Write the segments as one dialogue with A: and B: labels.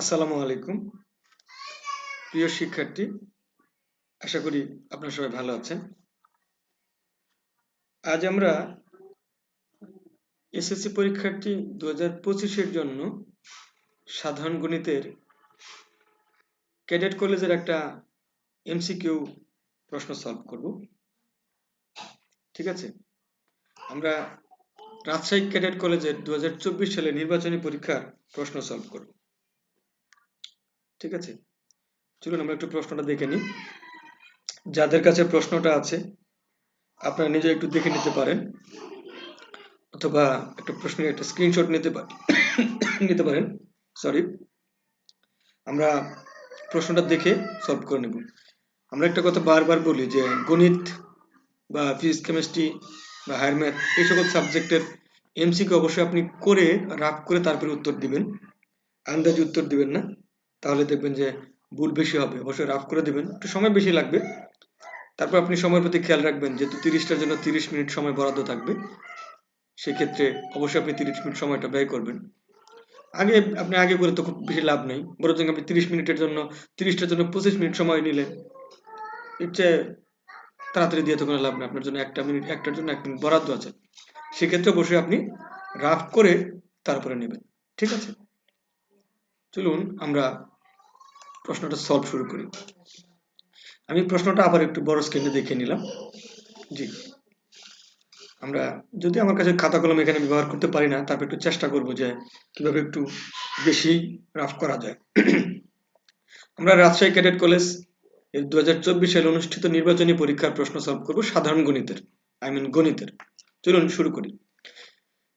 A: আসসালামু আলাইকুম। প্রিয় শিক্ষার্থী, আশা করি আপনারা সবাই ভালো আছেন। আজ আমরা এসএসসি পরীক্ষার্থী দু হাজার পঁচিশের জন্য সাধারণ গণিতের ক্যাডেট কলেজের একটা এমসিকিউ প্রশ্ন সলভ করব। ঠিক আছে? আমরা রাজশাহী ক্যাডেট কলেজের দু হাজার চব্বিশ সালে নির্বাচনী পরীক্ষার প্রশ্ন সলভ করব। ঠিক আছে? চলুন আমরা একটু প্রশ্নটা দেখে নিই। যাদের কাছে প্রশ্নটা আছে, আপনারা নিজে একটু দেখে নিতে পারেন, অথবা একটা প্রশ্নের একটা স্ক্রিনশট নিতে পারেন নিতে পারেন সরি আমরা প্রশ্নটা দেখে সলভ করে নেব। আমরা একটা কথা বারবার বলি যে গণিত বা ফিজিক্স কেমিস্ট্রি বা হায়ার ম্যাথ এই সকল সাবজেক্টের এমসিকে অবশ্যই আপনি করে, রাফ করে তারপরে উত্তর দিবেন। আন্দাজ উত্তর দিবেন না। তাহলে দেখবেন যে ভুল বেশি হবে। অবশ্যই রাফ করে দেবেন। একটু সময় বেশি লাগবে। তারপর আপনি সময়ের প্রতি খেয়াল রাখবেন, যেহেতু তিরিশটার জন্য তিরিশ মিনিট সময় বরাদ্দ থাকবে। সেক্ষেত্রে অবশ্যই আপনি তিরিশ মিনিট সময়টা ব্যয় করবেন। আগে আপনি আগে করে তো খুব বেশি লাভ নেই। বরং আপনি তিরিশ মিনিটের জন্য, তিরিশটার জন্য পঁচিশ মিনিট সময় নিলেন ইচ্ছে তাড়াতাড়ি দিয়ে তো কোনো লাভ নেই। আপনার জন্য একটা মিনিট, একটার জন্য এক মিনিট বরাদ্দ আছে। সেক্ষেত্রে অবশ্যই আপনি রাফ করে তারপরে নেবেন। ঠিক আছে? চলুন, আমরা প্রশ্নটা সলভ শুরু করি। আমি প্রশ্নটা আবার একটু বড় স্ক্রিনে দেখে নিলাম। জি। আমরা যদি আমার কাছে খাতা কলম এখানে ব্যবহার করতে পারি না, তারপর একটু চেষ্টা করব যে কীভাবে একটু বেশি রাফ করা যায়। আমরা রাজশাহী ক্যাডেট কলেজের দু হাজার চব্বিশ সালে অনুষ্ঠিত নির্বাচনী পরীক্ষার প্রশ্ন সলভ করব সাধারণ গণিতের আই মিন গণিতের। চলুন শুরু করি।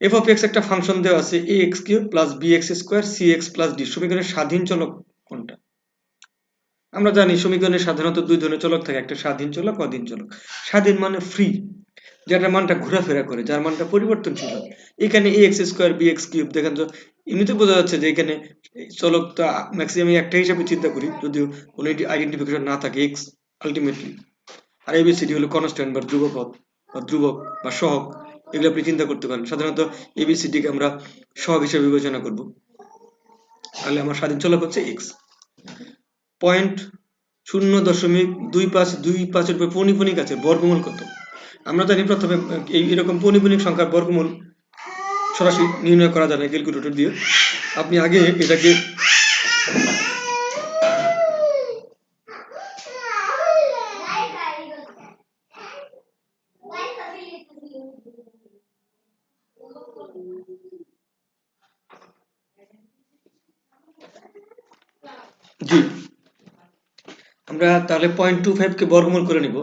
A: এফ অফ এক্স একটা ফাংশন দেওয়া আছে A X cube plus B X square C X plus D সমীকরণের স্বাধীন চলক কোনটা? আমরা জানি সমীকরণে সাধারণত দুই ধরনের চলক থাকে, একটা স্বাধীন চলক, অধীন চলক। স্বাধীন মানে ফ্রি যেটার মানটা ঘোরাফেরা করে, যার মানটা পরিবর্তনশীল হয়। এখানে A X square B X cube দেখেন তো এমনিতে বোঝা যাচ্ছে যে এখানে চলকটা ম্যাক্সিমাম একটা হিসাবে চিন্তা করি, যদিও কোনো আইডেন্টিফিকেশন না থাকে এক্স আলটিমেটলি আর এ এবিসিডি হলো কনস্ট্যান্ট বা ধ্রুবপদ, বা ধ্রুবক, বা সহক, এগুলো আপনি চিন্তা করতে পারেন। সাধারণত এবিসিডিকে আমরা সহগ হিসেবে বিবেচনা করব। তাহলে আমার স্বাধীন চলক হচ্ছে এক্স পয়েন্ট শূন্য দশমিক দুই পাঁচ, দুই পাঁচের উপর পৌনিপনিক আছে, বর্গমূল কত? আমরা জানি প্রথমে এই এরকম পৌনিপনিক সংখ্যার বর্গমূল সরাসরি নির্ণয় করা যায় না ক্যালকুলেটর দিয়ে। আপনি আগে এটাকে জি। আমরা তাহলে পয়েন্ট টু ফাইভকে বর্গমূল করে নিব।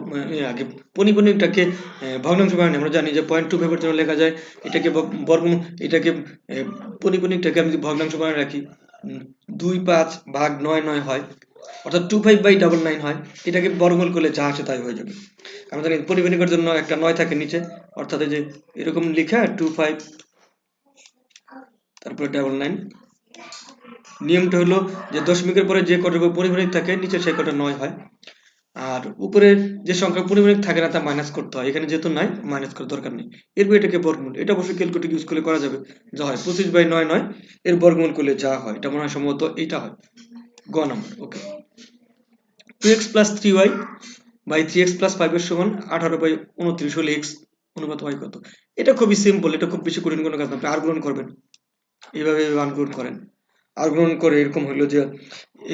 A: আগে পনিপনিকটাকে ভগ্নাংশ বানানি আমরা জানি যে পয়েন্ট টু ফাইভের জন্য লেখা যায়, এটাকে বর্গমূল, এটাকে পনিপনিকটাকে আমি ভগ্নাংশ বানিয়ে রাখি। দুই পাঁচ ভাগ নয় নয় হয়, অর্থাৎ two five by double nine হয়, এটাকে বর্গমূল করলে যা আসে তাই হয়ে যাবে। আমরা জানি পনিপনিকের জন্য একটা নয় থাকে নিচে, অর্থাৎ এই যে এরকম লিখা টু ফাইভ তারপরে ডাবল নাইন নিয়মটা হলো যে দশমিকের পরে যে কটা পরিমাণিক থাকে নিচে সেই কটা নয় হয়। আর উপরে যে সংখ্যা পরিমাণিক থাকে না, তা মাইনাস করতে হয়। এখানে যেহেতু নাই মাইনাস করার দরকার নেই। এরপর এটাকে বর্গমূল। এটা অবশ্যই ক্যালকুলেটর ইউজ করলে করা যাবে। যা হয়, পঁচিশ বাই নয় নয়, এর বর্গমূল করলে যা হয়, এটা মনে হয় সম্ভবত এইটা হয়। গ number okay two X plus three Y by three X plus ফাইভের সমান আঠারো বাই উনত্রিশ হলে এক্স অনুপাত ওয়াই কত? এটা খুবই সিম্পল এটা খুব বেশি কঠিন কোনো কাজ না। আপনি আর গ্রহণ করবেন। এইভাবে মান গ্রহণ করেন। আর গ্রহণ করে এরকম হলো যে,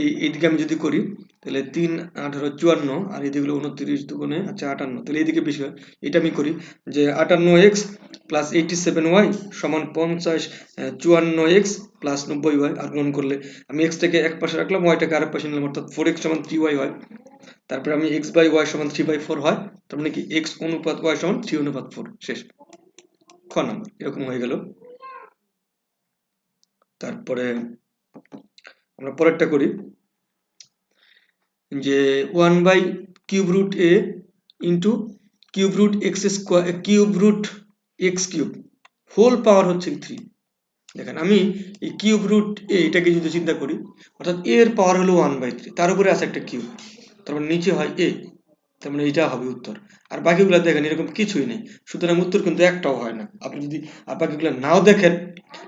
A: এই এইদিকে আমি যদি করি, তাহলে তিন আঠারো চুয়ান্ন আর এদিকে হলো উনত্রিশ দুগুণে আচ্ছা আটান্ন। তাহলে এইদিকে বেশি হয়। এটা আমি করি যে আটান্ন X plus eighty seven Y সমান পঞ্চাশ চুয়ান্ন এক্স প্লাস নব্বই ওয়াই আর গ্রহণ করলে আমি এক্সটাকে এক পাশে রাখলাম ওয়াইটাকে আরেক পাশে নিলাম, অর্থাৎ ফোর এক্স সমান থ্রি ওয়াই হয়। তারপরে আমি এক্স বাই ওয়াই সমান থ্রি বাই ফোর হয়। তার মানে কি? এক্স অনুপাত ওয়াই সমান থ্রি অনুপাত ফোর শেষ। খ নম্বর। এরকম হয়ে গেল। তারপরে আমরা পরেরটা করি, যে one by cube root A into cube root X square cube root X cube whole power হচ্ছে থ্রি দেখেন আমি এই কিউব রুট এ এটাকে যদি চিন্তা করি, অর্থাৎ এ এর পাওয়ার হলো ওয়ান বাই থ্রি তার উপরে আছে একটা কিউব তারপর নিচে হয় এ তার মানে এটা হবে উত্তর। আর বাকিগুলো দেখেন এরকম কিছুই নেই, সুতরাং উত্তর কিন্তু একটাও হয় না। আপনি যদি, আর বাকিগুলো নাও দেখেন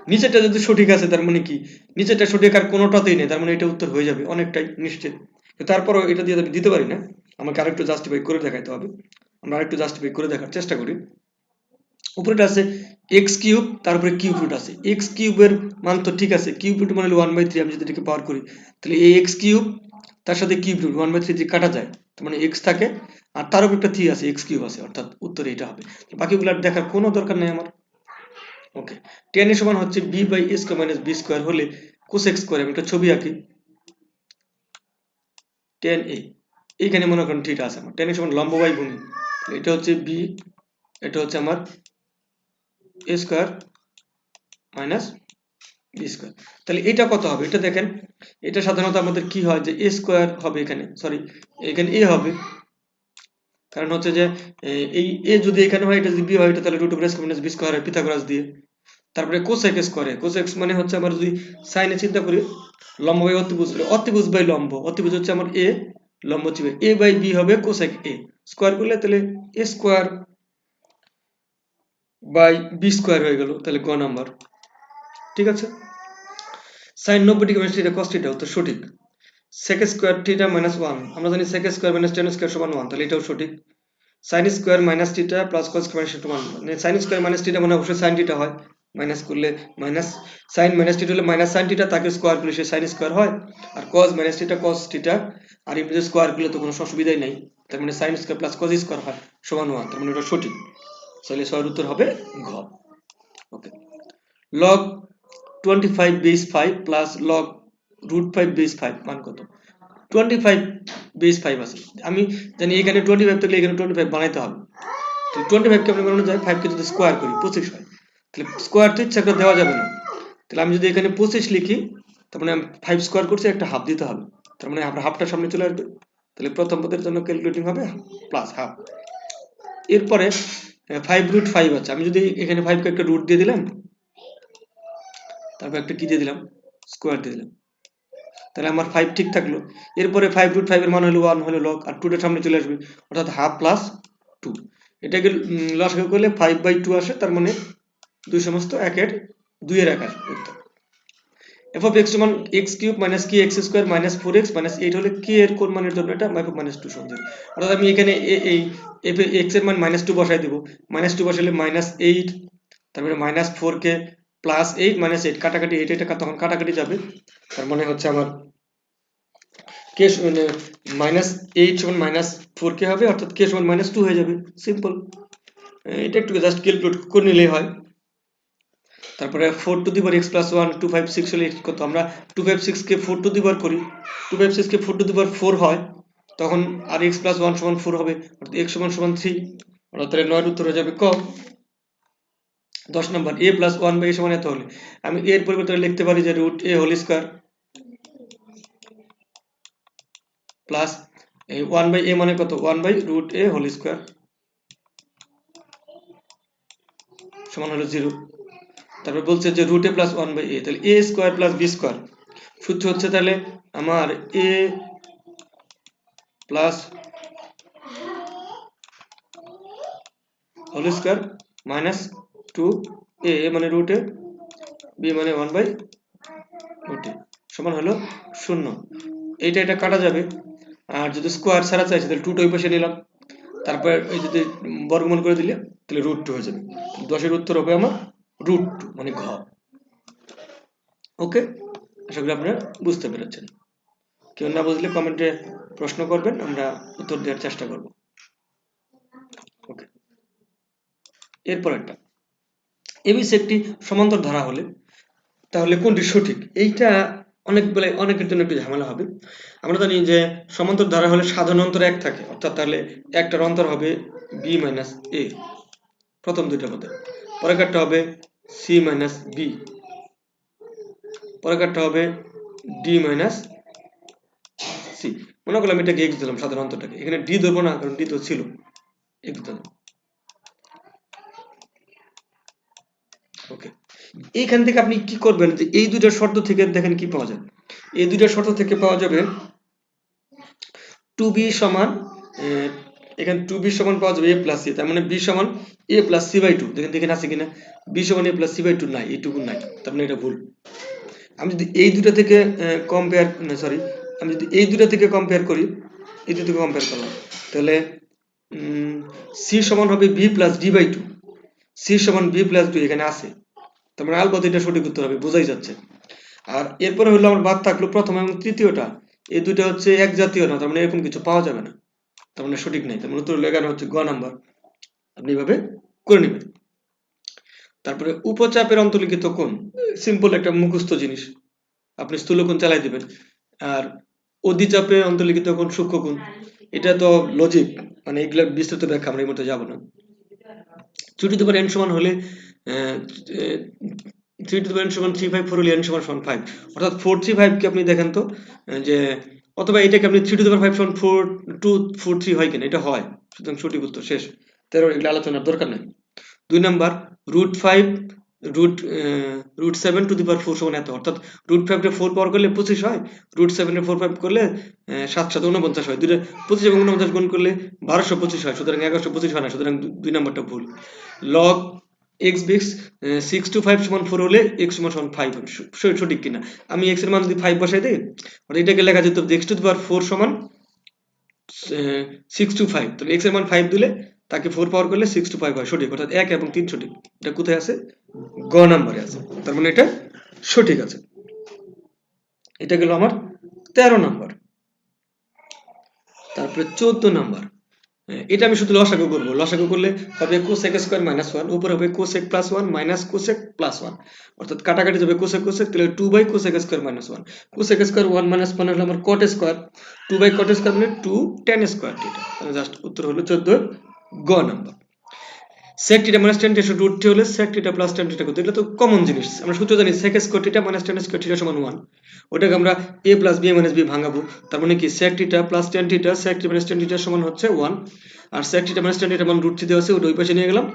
A: নিচেরটা যদি সঠিক আছে, তার মানে কি? নিচেরটা সঠিক আর কোনোটাতেই নেই, তার মানে এটা উত্তর হয়ে যাবে অনেকটাই নিশ্চিত। তারপরও এটা দিয়ে আমি দিতে পারি না। আমাকে আরেকটু জাস্টিফাই করে দেখাইতে হবে। আমরা আরেকটু জাস্টিফাই করে দেখার চেষ্টা করি। উপরেটা আছে এক্স কিউব তারপরে কিউব রুট আছে। এক্স কিউবের মান তো ঠিক আছে। কিউব রুট মানে ওয়ান বাই থ্রি আমি যদি এটাকে পাওয়ার করি, তাহলে এই এক্স কিউব তার সাথে cube root one by three দিয়ে কাটা যায়। তার মানে এক্স থাকে, আর তার উপর একটা থ্রি আছে এক্স কিউব আছে, অর্থাৎ উত্তর এটা হবে। বাকিগুলো দেখার কোনো দরকার নেই আমার। ওকে টেন এর সমান হচ্ছে B by A square minus B square হলে কোসেক স্কোয়ার আমি একটা ছবি আঁকি। টেন এ এইখানে মনে করেন ঠিক আছে আমার। টেন এর সমান লম্ব বাই ভূমি এটা হচ্ছে বি এটা হচ্ছে আমার A square minus B square তাহলে এটা কত হবে? এটা দেখেন, এটা সাধারণত আমাদের কি হয় যে এ স্কোয়ার হবে এখানে। সরি এখানে এ হবে। কারণ হচ্ছে যে এই এ যদি এখানে হয়, এটা যদি বি হয়, এটা তাহলে root over minus B square হয় পিথাগোরাস দিয়ে। তারপরে কোসেক স্কোয়ারে কোসেক মানে হচ্ছে আমার যদি সাইনে চিন্তা করি, লম্ব বাই অতিভুজ অতিভুজ বাই লম্ব, অতিভুজ হচ্ছে আমার এ লম্ব হচ্ছে এ বাই বি হবে কোসেক এ স্কোয়ার করলে তাহলে A square by B square হয়ে গেল, তাহলে গ নাম্বার। ঠিক আছে? সাইন নব্বই degree minus theta cos theta উত্তর সঠিক। Sec square theta minus one, আমরা জানি sec square minus tan square সমান ওয়ান, তাহলে এটাও সঠিক। Sine square minus theta plus cos square one মানে সাইন স্কোয়ার মাইনাস থিটা মানে অবশ্যই সাইন থিটা হয়। মাইনাস করলে মাইনাস সাইন মাইনাস থিটা হলে মাইনাস সাইন থিটা তাকে স্কোয়ার করলে সে সাইন স্কোয়ার হয়। আর cos minus theta cos theta আর এমনি স্কোয়ার করলে তো কোনো অসুবিধাই নেই। তার মানে sine square plus cos square হয়, সমান ওয়ান তার মানে এটা সঠিক। তাহলে ছয়ের উত্তর হবে ঘ। Okay log twenty five base five plus log root five base five মান কত? টোয়েন্টি ফাইভ বেস ফাইভ আছে। আমি জানি এখানে টোয়েন্টি ফাইভ থাকলে এখানে টোয়েন্টি ফাইভ বানাইতে হবে। টোয়েন্টি ফাইভ কেমন বানানো যায়? ফাইভকে যদি স্কোয়ার করি, পঁচিশ হয়। তাহলে স্কোয়ার তো ইচ্ছা করে দেওয়া যাবে না। তাহলে আমি যদি এখানে পঁচিশ লিখি, তার মানে ফাইভ স্কোয়ার করছি, একটা হাফ দিতে হবে। তার মানে আমরা হাফটা সামনে চলে আসবে। তাহলে প্রথম পদের জন্য ক্যালকুলেটিং হবে প্লাস হাফ এরপরে ফাইভ রুট ফাইভ আছে। আমি যদি এখানে ফাইভকে একটা রুট দিয়ে দিলাম, তারপর একটা কি দিয়ে দিলাম? স্কোয়ার দিয়ে দিলাম। তাহলে আমার ফাইভ ঠিক থাকল। এরপরে ফাইভ রুট ফাইভের মান হলো ওয়ান হলো লক আর টুটার সামনে চলে আসবে। অর্থাৎ হাফ প্লাস টু এটাকে লসাগু করলে ফাইভ বাই টু আসে, তার মানে দুই সমস্ত একের দুইয়ের এক আসবে উত্তর। এফ অফ এক্স সমান এক্স কিউব মাইনাস কি X square minus four X minus eight হলে কে এর কোন মানের জন্য এটা মাইফ মাইনাস টু সমান অর্থাৎ আমি এখানে এই এফ এক্সের মান মাইনাস টু বসাই দেবো। মাইনাস টু বসালে মাইনাস এইট তারপরে minus four K plus eight minus eight কাটাকাটি এইট এটা তখন কাটাকাটি যাবে। তার মানে হচ্ছে আমার কে মাইনাস এইট সমান মাইনাস ফোর কে হবে, অর্থাৎ কে সমান মাইনাস টু হয়ে যাবে। সিম্পল এটা একটু জাস্ট ক্যালকুলেট করে নিলেই হয়। তারপরে four to the power X plus one two five six হলে কত আমরা টু ফাইভ সিক্স কে ফোর টু দি পাওয়ার করি। Two five six K four to the power four হয়, তখন আর এক্স প্লাস ওয়ান সমান ফোর হবে, অর্থাৎ এক্স সমান সমান থ্রি অর্থাৎ তাহলে নয়ের উত্তর হয়ে যাবে ক? দশ নম্বর A plus one by A সমান এত হলে। আমি এর পরিবর্তে লিখতে পারি যে root A whole square plus এই ওয়ান বাই এ মানে কত? One by root A whole square সমান হলো জিরো তারপর বলছে যে root plus one by A তাহলে A square plus B square সূত্র হচ্ছে তাহলে আমার A plus whole square minus two A মানে রুট বি মানে ওয়ান বাই রুট সমান হলো শূন্য। এইটা, এটা কাটা যাবে। আর যদি স্কোয়ার ছাড়া চাইছে, তাহলে টুটা ওই পাশে নিলাম। তারপর এই যদি বর্গমূল করে দিলে, তাহলে রুট টু হয়ে যাবে। দশের উত্তর হবে আমার রুট টু মানে ঘ ওকে আশা করি আপনারা বুঝতে পেরেছেন। কেউ না বুঝলে কমেন্টে প্রশ্ন করবেন, আমরা উত্তর দেওয়ার চেষ্টা করব। এরপর একটা। এবিসি একটি সমান্তর ধারা হলে, তাহলে কোনটি সঠিক? এইটা অনেক বেলায় অনেকের জন্য একটু ঝামেলা হবে। আমরা জানি যে সমান্তর ধারা হলে সাধারণ অন্তর এক থাকে, অর্থাৎ তাহলে একটার অন্তর হবে বি মাইনাস এ প্রথম দুইটা পরেরটা হবে সি মাইনাস বি পরেরটা হবে ডি মাইনাস সি মনে করলাম এটাকে এক্স দিলাম সাধারণ অন্তরটাকে। এখানে ডি ধরবো না, কারণ ডি তো ছিল। এক্স দিলাম। ওকে এইখান থেকে আপনি কি করবেন যে এই দুইটা শর্ত থেকে দেখেন কি পাওয়া যায়। এই দুইটা শর্ত থেকে পাওয়া যাবে টু বি সমান এখানে টু বি সমান পাওয়া যাবে এ প্লাস সি তার মানে বি সমান A plus C by two দেখেন দেখেন আছে কিনা? বি সমান A plus C by two নাই এইটুকু নাই, তার মানে এটা ভুল। আমি যদি এই দুটো থেকে কম্পেয়ার সরি আমি যদি এই দুটো থেকে কম্পেয়ার করি, এই দুটো থেকে কম্পেয়ার করলাম, তাহলে সি সমান হবে B plus D by two C সমান বি প্লাস টু এখানে আছে। তার মানে আলবাত এটা সঠিক উত্তর হবে, বোঝাই যাচ্ছে। আর এরপরে হলো আমার বাদ থাকল প্রথম এবং তৃতীয়টা। এই দুটো হচ্ছে এক জাতীয় না, তার মানে এরকম কিছু পাওয়া যাবে না। তার মানে সঠিক নাই। তার মানে উত্তর এখানে হচ্ছে গ নাম্বার। আপনি এভাবে করে নেবেন। তারপরে উপচাপের অন্তর্লিখিত কোণ সিম্পল একটা মুখস্থ জিনিস। আপনি স্থূলকোণ চালাই দিবেন। আর অধিচাপে অন্তর্লিখিত সূক্ষ্ম কোণ, এটা তো লজিক মানে এগুলো বিস্তৃত ব্যাখ্যা, আমরা এই মধ্যে যাব না। থ্রি টু এন সমান হলে থ্রি টু এন সমান থ্রি ফাইভ ফোর হলে এন সমান সমান ফাইভ অর্থাৎ ফোর থ্রি ফাইভকে আপনি দেখেন তো, যে অথবা এটাকে আপনি থ্রি টু ফাইভ সমান ফোর টু ফোর থ্রি হয় কিনা, এটা হয়। সুতরাং সঠিক উত্তর শেষ। তেরো, এগুলো আলোচনার দরকার নেই। দুই number root five root root seven to the power four সমান এত। অর্থাৎ রুট ফাইভটা ফোর পাওয়ার করলে পঁচিশ হয় রুট সেভেনের ফোর ফাইভ করলে সাত সাত উনপঞ্চাশ হয়। দুটো পঁচিশ এবং উনপঞ্চাশ গুণ করলে বারোশো পঁচিশ হয়, সুতরাং এগারোশো পঁচিশ হয় না, সুতরাং দুই নাম্বারটা ভুল। লগ এক্স বিক্স সিক্স টু ফাইভ সমান ফোর হলে এক্স সমান সমান ফাইভ হবে। সঠিক কিনা? আমি এক্সের মান যদি ফাইভ বসাই দিই এটাকে লেখা যেত এক্স টু পাওয়ার ফোর সমান সিক্স টু ফাইভ তাহলে এক্সের মান ফাইভ দিলে তাকে ফোর পাওয়ার করলে সিক্স টু ফাইভ হয়। সঠিক। অর্থাৎ এক এবং তিন সঠিক। এটা কোথায় আছে? গ নাম্বারে আছে। তার মানে এটা সঠিক আছে। এটা গেল আমার তেরো নাম্বার। তারপরে চোদ্দ নাম্বার। এটা আমি শুধু লসাগু করব। লসাগু করলে হবে কোসেক স্কোয়ার মাইনাস ওয়ান উপরে হবে cosec plus one minus cosec plus one অর্থাৎ কাটাকাটি যাবে কোসেক কোসেক তাহলে two by cosec square minus one cosec square one minus one হলো আমার cot square two by cot square মানে টু টেন স্কোয়ার এটা জাস্ট উত্তর হলো চোদ্দ গ নাম্বার হলে করতে। তো কমন জিনিস। আমরা সূত্র জানি sec square theta minus tan square theta সমান ওয়ান ওটাকে আমরা a প্লাস বি বি ভাঙাবো। তার মানে কি? sec থিটা প্লাস টেন সমান হচ্ছে ওয়ান আর sec থিটা মাইনাস মান রুট থ্রি দেওয়া আছে ওই পাশে নিয়ে গেলাম।